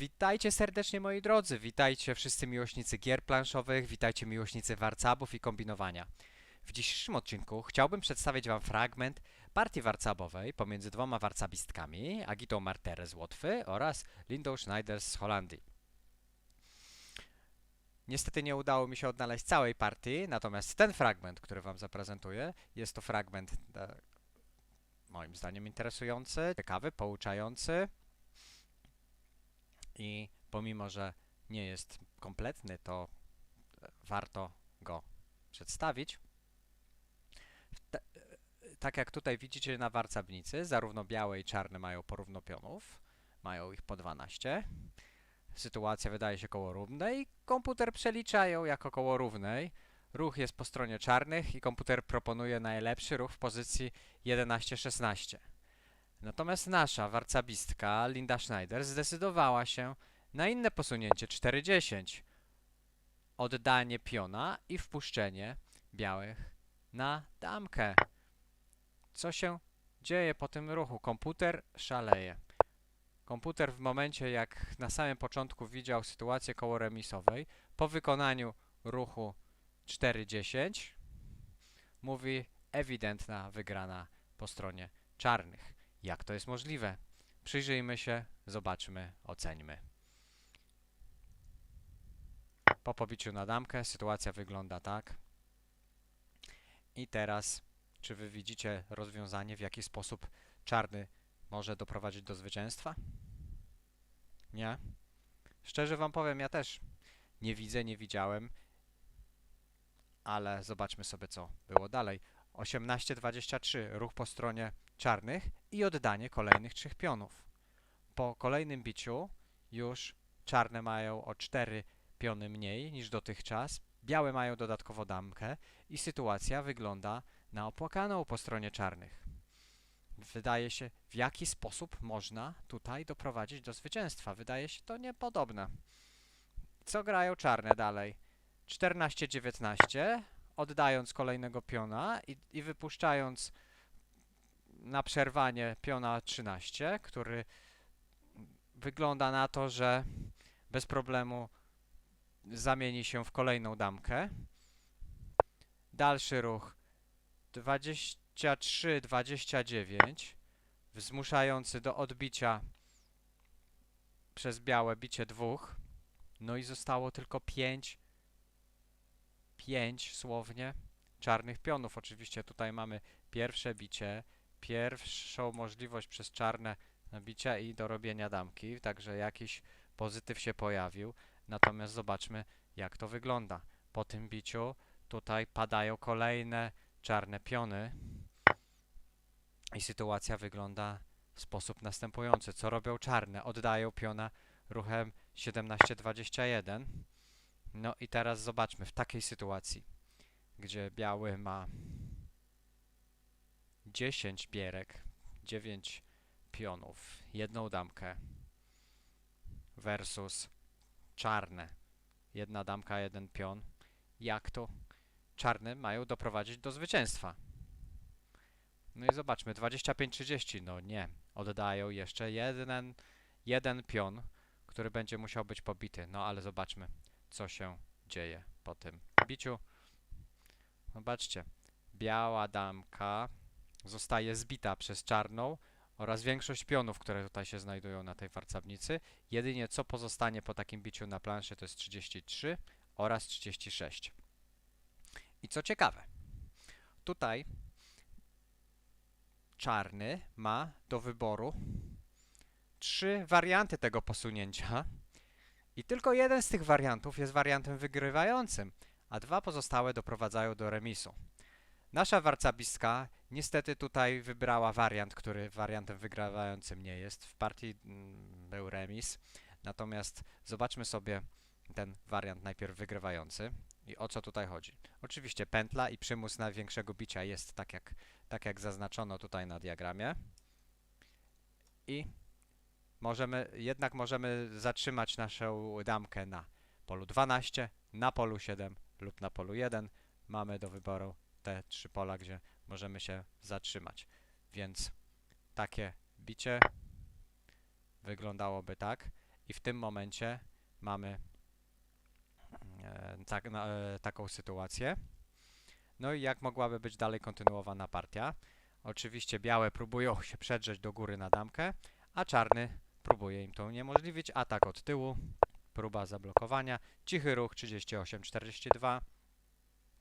Witajcie serdecznie moi drodzy, witajcie wszyscy miłośnicy gier planszowych, witajcie miłośnicy warcabów i kombinowania. W dzisiejszym odcinku chciałbym przedstawić Wam fragment partii warcabowej pomiędzy dwoma warcabistkami, Agitą Martere z Łotwy oraz Lindą Schneider z Holandii. Niestety nie udało mi się odnaleźć całej partii, natomiast ten fragment, który Wam zaprezentuję, jest to fragment e, moim zdaniem interesujący, ciekawy, pouczający i pomimo, że nie jest kompletny, to e, warto go przedstawić. Ta, e, tak jak tutaj widzicie na warcabnicy, zarówno białe i czarne mają porówno pionów, mają ich po 12. Sytuacja wydaje się koło równej, komputer przelicza ją jako koło równej. Ruch jest po stronie czarnych i komputer proponuje najlepszy ruch w pozycji 11-16. Natomiast nasza warcabistka Linda Schneider zdecydowała się na inne posunięcie 4-10. Oddanie piona i wpuszczenie białych na damkę. Co się dzieje po tym ruchu? Komputer szaleje. Komputer w momencie, jak na samym początku widział sytuację koło remisowej, po wykonaniu ruchu 4-10 mówi ewidentna wygrana po stronie czarnych. Jak to jest możliwe? Przyjrzyjmy się, zobaczmy, oceńmy. Po pobiciu na damkę sytuacja wygląda tak. I teraz, czy wy widzicie rozwiązanie, w jaki sposób czarny może doprowadzić do zwycięstwa? Nie? Szczerze wam powiem, ja też nie widzę, nie widziałem, ale zobaczmy sobie, co było dalej. 18-23, ruch po stronie czarnych i oddanie kolejnych trzech pionów. Po kolejnym biciu już czarne mają o 4 piony mniej niż dotychczas, białe mają dodatkowo damkę i sytuacja wygląda na opłakaną po stronie czarnych. Wydaje się, w jaki sposób można tutaj doprowadzić do zwycięstwa. Wydaje się to niepodobne. Co grają czarne dalej? 14-19, oddając kolejnego piona i, i wypuszczając na przerwanie piona 13, który wygląda na to, że bez problemu zamieni się w kolejną damkę. Dalszy ruch 23-29, zmuszający do odbicia przez białe bicie dwóch. No i zostało tylko 5 5 słownie czarnych pionów. Oczywiście tutaj mamy pierwsze bicie, pierwszą możliwość przez czarne nabicia i dorobienia damki, także jakiś pozytyw się pojawił. Natomiast zobaczmy, jak to wygląda. Po tym biciu tutaj padają kolejne czarne piony i sytuacja wygląda w sposób następujący. Co robią czarne? Oddają piona ruchem 17-21. No i teraz zobaczmy, w takiej sytuacji, gdzie biały ma 10 bierek, 9 pionów, jedną damkę versus czarne, jedna damka, jeden pion, jak to? Czarne mają doprowadzić do zwycięstwa? No i zobaczmy, 25-30, no nie, oddają jeszcze jeden, jeden pion, który będzie musiał być pobity, no ale zobaczmy, co się dzieje po tym biciu. Zobaczcie, biała damka zostaje zbita przez czarną oraz większość pionów, które tutaj się znajdują na tej warcabnicy. Jedynie co pozostanie po takim biciu na planszy to jest 33 oraz 36. I co ciekawe, tutaj czarny ma do wyboru trzy warianty tego posunięcia i tylko jeden z tych wariantów jest wariantem wygrywającym, a dwa pozostałe doprowadzają do remisu. Nasza warcabiska niestety tutaj wybrała wariant, który wariantem wygrywającym nie jest. W partii mm, był remis, natomiast zobaczmy sobie ten wariant najpierw wygrywający i o co tutaj chodzi. Oczywiście pętla i przymus największego bicia jest tak jak, tak jak zaznaczono tutaj na diagramie i możemy, jednak możemy zatrzymać naszą damkę na polu 12, na polu 7 lub na polu 1. Mamy do wyboru te trzy pola, gdzie możemy się zatrzymać. Więc takie bicie wyglądało by tak. i w tym momencie mamy e, tak, e, taką sytuację. No i jak mogłaby być dalej kontynuowana partia? Oczywiście białe próbują się przedrzeć do góry na damkę, a czarny próbuje im to uniemożliwić. Atak od tyłu, próba zablokowania, cichy ruch 38-42,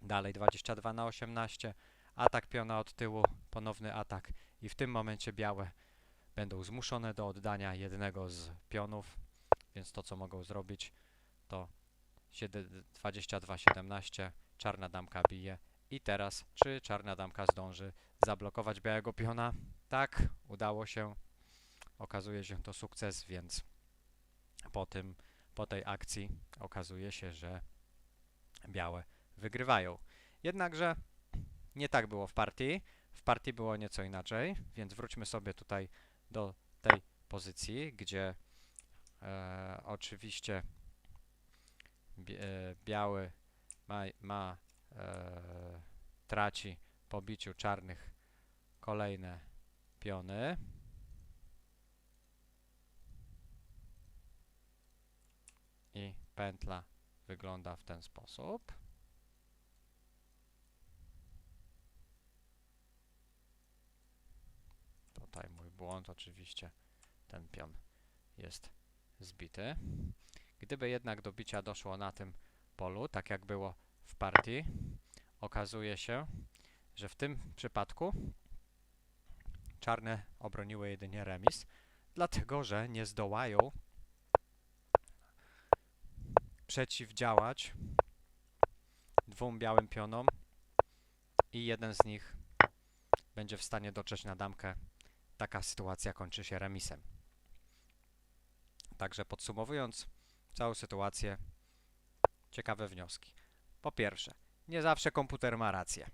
dalej 22 na 18, atak piona od tyłu, ponowny atak i w tym momencie białe będą zmuszone do oddania jednego z pionów, więc to co mogą zrobić to 22-17, czarna damka bije i teraz czy czarna damka zdąży zablokować białego piona? Tak, udało się. Okazuje się to sukces, więc po tym, po tej akcji okazuje się, że białe wygrywają. Jednakże nie tak było w partii. W partii było nieco inaczej, więc wróćmy sobie tutaj do tej pozycji, gdzie e, oczywiście e, biały ma, ma e, traci po biciu czarnych kolejne piony. I pętla wygląda w ten sposób. Tutaj mój błąd, oczywiście ten pion jest zbity. Gdyby jednak do bicia doszło na tym polu, tak jak było w partii, okazuje się, że w tym przypadku czarne obroniły jedynie remis, dlatego że nie zdołają przeciwdziałać dwóm białym pionom i jeden z nich będzie w stanie dotrzeć na damkę. Taka sytuacja kończy się remisem. Także podsumowując całą sytuację, ciekawe wnioski. Po pierwsze, nie zawsze komputer ma rację.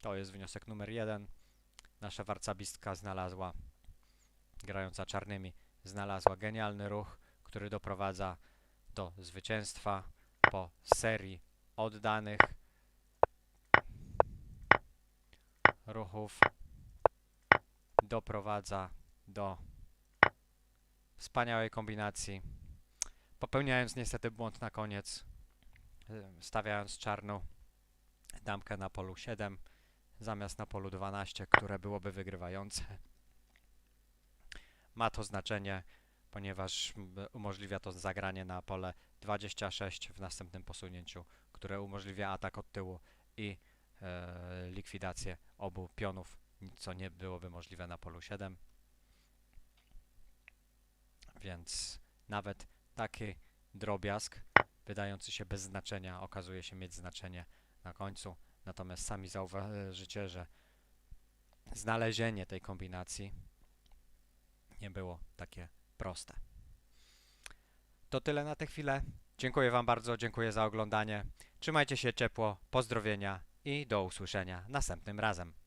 To jest wniosek numer jeden. Nasza warcabistka znalazła, grająca czarnymi, znalazła genialny ruch, który doprowadza do zwycięstwa po serii oddanych ruchów. Doprowadza do wspaniałej kombinacji. Popełniając niestety błąd na koniec, y, stawiając czarną damkę na polu 7 zamiast na polu 12, które byłoby wygrywające. Ma to znaczenie, ponieważ umożliwia to zagranie na pole 26 w następnym posunięciu, które umożliwia atak od tyłu i e, likwidację obu pionów, co nie byłoby możliwe na polu 7. Więc nawet taki drobiazg, wydający się bez znaczenia, okazuje się mieć znaczenie na końcu. Natomiast sami zauważycie, że znalezienie tej kombinacji nie było takie proste. To tyle na tę chwilę. Dziękuję Wam bardzo, dziękuję za oglądanie. Trzymajcie się ciepło, pozdrowienia i do usłyszenia następnym razem.